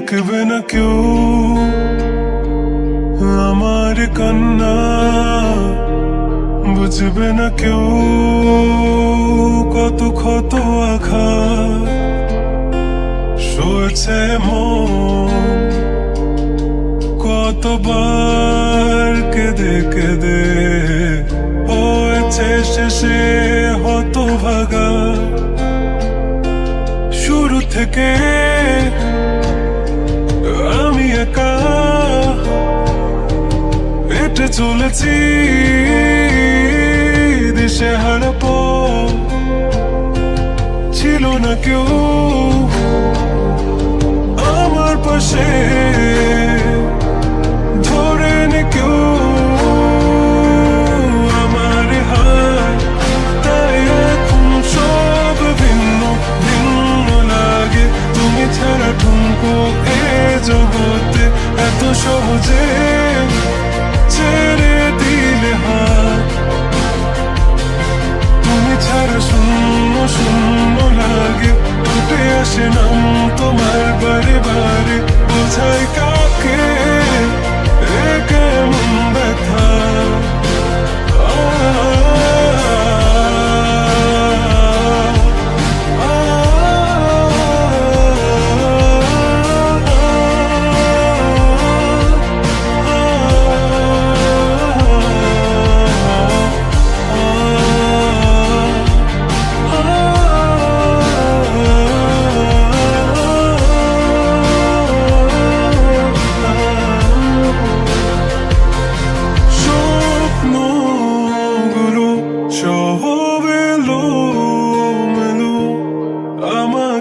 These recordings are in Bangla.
দেখবে না কেউ আমার কান্না বুঝবে না কেউ কত ক্ষত আঘা সরছে মন কতবার কেঁদে কেঁদে হয়েছে শেষে হত ভাগা শুরু থেকে চলেছি, দিশে হারাপ ছিল না কেউ আমার পাশে, ধরে কেউ আমার সব ভিন্ন ভিন্ন লাগে। তুমি ছাড়া ঠুমকো এ জগতে এত সহজে। ছেড়ে দিলে হাত। তুমি ছাড়া শূন্য শূন্য লাগে। উঠে আসে নাম তোমার বারে বারে। বোঝাই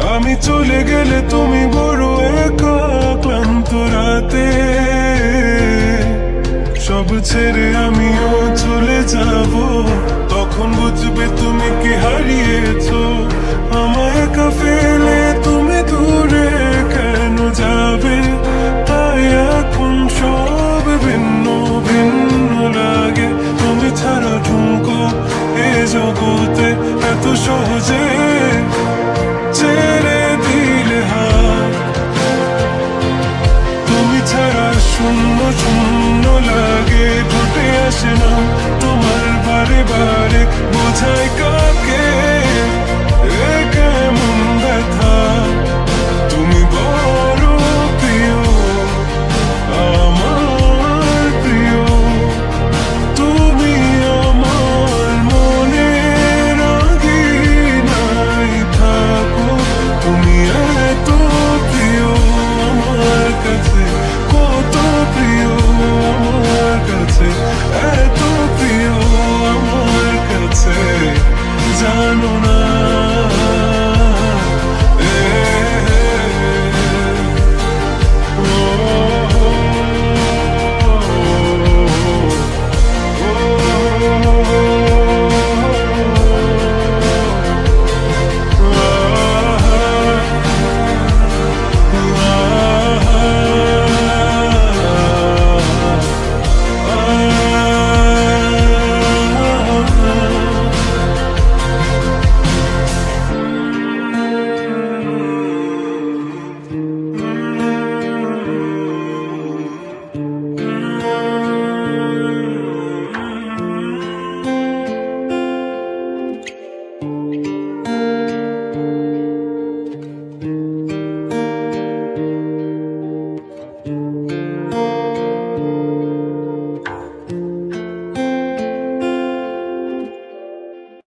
আমি চলে গেলে তুমি বড় একা, ক্লান্ত রাতে। সব ছেড়ে আমিও চলে যাব। তখন বুঝবে তুমি কি হারিয়েছো। আমায় একা ফেলে তুমি দূরে কেন যাবে? তাই এখন সব ভিন্ন ভিন্ন লাগে। তুমি ছাড়া ঠুমকো এ জগতে এত সহজে শূন্য শূন্য লাগে ঠোঁটে আসে না। তোমার বারে বারে বোঝাই